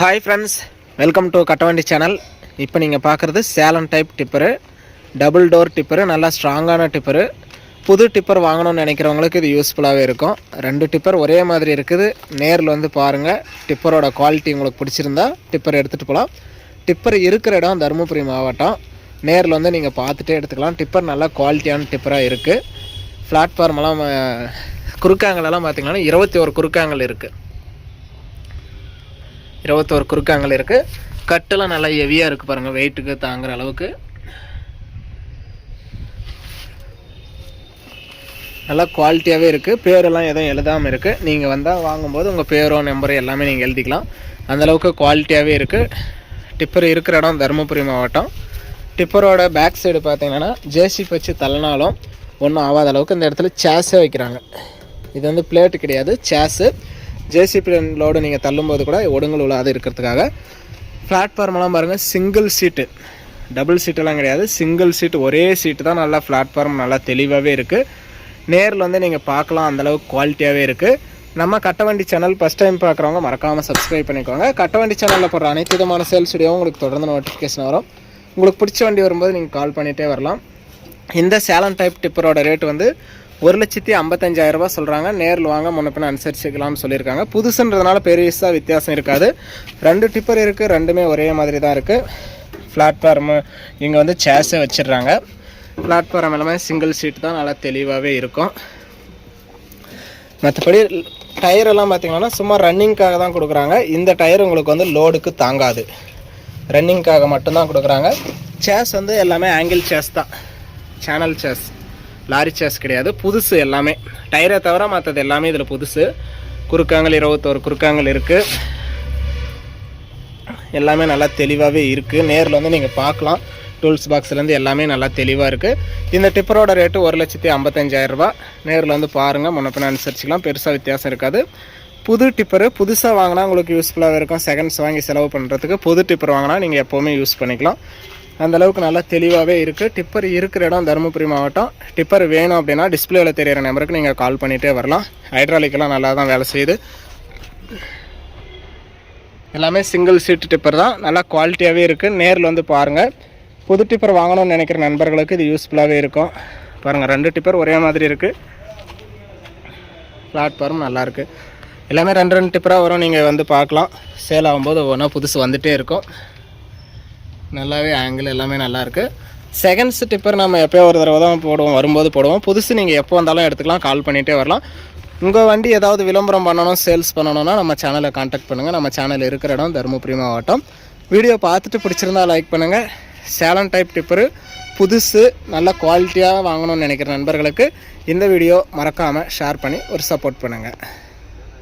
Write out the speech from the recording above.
Hi friends welcome to Kattavandi channel இப்போ நீங்கள் பார்க்குறது Salem type tipper double door tipper நல்லா ஸ்ட்ராங்கான டிப்பரு புது டிப்பர் வாங்கணும்னு நினைக்கிறவங்களுக்கு இது யூஸ்ஃபுல்லாகவே இருக்கும். ரெண்டு டிப்பர் ஒரே மாதிரி இருக்குது. நேரில் வந்து பாருங்கள் டிப்பரோட குவாலிட்டி உங்களுக்கு பிடிச்சிருந்தா டிப்பர் எடுத்துகிட்டு போகலாம் டிப்பர் இருக்கிற இடம் தருமபுரி மாவட்டம். நேரில் வந்து நீங்கள் பார்த்துட்டே எடுத்துக்கலாம். டிப்பர் நல்லா குவாலிட்டியான டிப்பராக இருக்குது பிளாட்ஃபார்மெல்லாம் குறுக்காங்கலெல்லாம் பார்த்தீங்கன்னா இருபத்தி ஒரு குறுக்காங்கல் இருக்குது இருபத்தோரு குறுக்காங்கல் இருக்குது கட்டெல்லாம் நல்லா ஹெவியாக இருக்குது பாருங்கள் வெயிட்டுக்கு தாங்குற அளவுக்கு. நல்லா குவாலிட்டியாகவே இருக்குது பேரெல்லாம் எதுவும் எழுதாமல் இருக்குது நீங்கள் வந்தால் வாங்கும்போது உங்கள் பேரோ நம்பரோ எல்லாமே நீங்கள் எழுதிக்கலாம். அந்தளவுக்கு குவாலிட்டியாகவே இருக்குது டிப்பர் இருக்கிற இடம் தருமபுரி மாவட்டம். டிப்பரோட பேக் சைடு பார்த்தீங்கன்னா ஜேசிப் வச்சு தள்ளினாலும் ஒன்றும் ஆகாத அளவுக்கு இந்த இடத்துல சேஸே வைக்கிறாங்க. இது வந்து பிளேட்டு கிடையாது சேஸு ஜேசிபி லோடு நீங்கள் தள்ளும்போது கூட ஒடுங்கல் விழாது இருக்கிறதுக்காக. பிளாட்ஃபார்ம்லாம் பாருங்கள் சிங்கிள் சீட்டு டபுள் சீட்டெல்லாம் கிடையாது. சிங்கிள் சீட்டு ஒரே சீட்டு தான் நல்லா பிளாட்ஃபார்ம் நல்லா தெளிவாகவே இருக்குது நேரில் வந்து நீங்கள் பார்க்கலாம் அந்தளவுக்கு குவாலிட்டியாகவே இருக்குது நம்ம கட்டவண்டி சேனல் ஃபஸ்ட் டைம் பார்க்குறவங்க மறக்காமல் சப்ஸ்கிரைப் பண்ணிக்கோங்க. கட்டவண்டி சேனலில் போடுற அனைத்து விதமான சேல்ஸ் வீடியோவும் உங்களுக்கு தொடர்ந்து நோட்டிஃபிகேஷன் வரும். உங்களுக்கு பிடிச்ச வண்டி வரும்போது நீங்கள் கால் பண்ணிகிட்டே வரலாம். இந்த சேலம் டைப் டிப்பரோட ரேட் வந்து ஒரு லட்சத்தி ஐம்பத்தஞ்சாயிரம் ரூபாய் சொல்கிறாங்க நேரில் வாங்க முன்ன அனுசரிச்சுக்கலாம்னு சொல்லியிருக்காங்க. புதுசுன்றதுனால பெருசாக வித்தியாசம் இருக்காது. ரெண்டு டிப்பர் இருக்குது ரெண்டுமே ஒரே மாதிரி தான் இருக்குது பிளாட்ஃபார்மு இங்கே வந்து சேர்ஸே வச்சிடுறாங்க. பிளாட்ஃபார்ம் எல்லாமே சிங்கிள் சீட் தான் நல்லா தெளிவாகவே இருக்கும். மற்றபடி டயர் எல்லாம் பார்த்தீங்கன்னா சும்மா ரன்னிங்க்காக தான் கொடுக்குறாங்க. இந்த டயர் உங்களுக்கு வந்து லோடுக்கு தாங்காது. ரன்னிங்க்காக மட்டும்தான் கொடுக்குறாங்க. சேஸ் வந்து எல்லாமே ஆங்கிள் சேஸ் தான். சேனல் சேஸ் லாரி சேஸ் கிடையாது. புதுசு எல்லாமே. டயரை தவிர மற்றது எல்லாமே இதில் புதுசு. குறுக்காங்கல் இருபத்தோரு குறுக்காங்கல் இருக்குது எல்லாமே நல்லா தெளிவாகவே இருக்குது நேரில் வந்து நீங்கள் பார்க்கலாம் டூல்ஸ் பாக்ஸ்லேருந்து எல்லாமே நல்லா தெளிவாக இருக்குது இந்த டிப்பரோட ரேட்டு ஒரு லட்சத்தி ஐம்பத்தஞ்சாயிரரூபா நேரில் வந்து பாருங்கள் முன்னப்பின பின்ன அனுசரிச்சிக்கலாம். பெருசாக வித்தியாசம் இருக்காது. புது டிப்பரு புதுசாக வாங்கினா உங்களுக்கு யூஸ்ஃபுல்லாக இருக்கும். செகண்ட்ஸ் வாங்கி செலவு பண்ணுறதுக்கு புது டிப்பர் வாங்கினா நீங்கள் எப்போவுமே யூஸ் பண்ணிக்கலாம். அந்தளவுக்கு நல்லா தெளிவாகவே இருக்குது டிப்பர் இருக்கிற இடம் தருமபுரி மாவட்டம். டிப்பர் வேணும் அப்படின்னா டிஸ்பிளேவில் தெரியிற நம்பருக்கு நீங்கள் கால் பண்ணிகிட்டே வரலாம். ஹைட்ராலிக்கெல்லாம் நல்லா தான் வேலை செய்யுது. எல்லாமே சிங்கிள் சீட் டிப்பர் தான். நல்லா குவாலிட்டியாகவே இருக்குது நேரில் வந்து பாருங்கள் புது டிப்பர் வாங்கணும்னு நினைக்கிற நண்பர்களுக்கு இது யூஸ்ஃபுல்லாகவே இருக்கும். பாருங்கள் ரெண்டு டிப்பர் ஒரே மாதிரி இருக்குது பிளாட்ஃபார்ம் நல்லாயிருக்கு எல்லாமே ரெண்டு ரெண்டு டிப்பராக வரும். நீங்கள் வந்து பார்க்கலாம். சேல் ஆகும்போது ஒவ்வொன்றா புதுசு வந்துகிட்டே இருக்கும். நல்லாவே ஆங்கிள் எல்லாமே நல்லாயிருக்கு. செகண்ட்ஸ் டிப்பர் நம்ம எப்போயோ ஒரு தடவை தான் போடுவோம் வரும்போது போடுவோம். புதுசு நீங்கள் எப்போ வந்தாலும் எடுத்துக்கலாம் கால் பண்ணிகிட்டே வரலாம். உங்கள் வண்டி ஏதாவது விளம்பரம் பண்ணணும் சேல்ஸ் பண்ணணும்னா நம்ம சேனலை காண்டாக்ட் பண்ணுங்கள் நம்ம சேனல் இருக்கிற இடம் தருமபுரி மாவட்டம். வீடியோ பார்த்துட்டு பிடிச்சிருந்தா லைக் பண்ணுங்கள் சேலன் டைப் டிப்பரு புதுசு நல்ல குவாலிட்டியாக வாங்கணும்னு நினைக்கிற நண்பர்களுக்கு இந்த வீடியோ மறக்காமல் ஷேர் பண்ணி ஒரு சப்போர்ட் பண்ணுங்கள்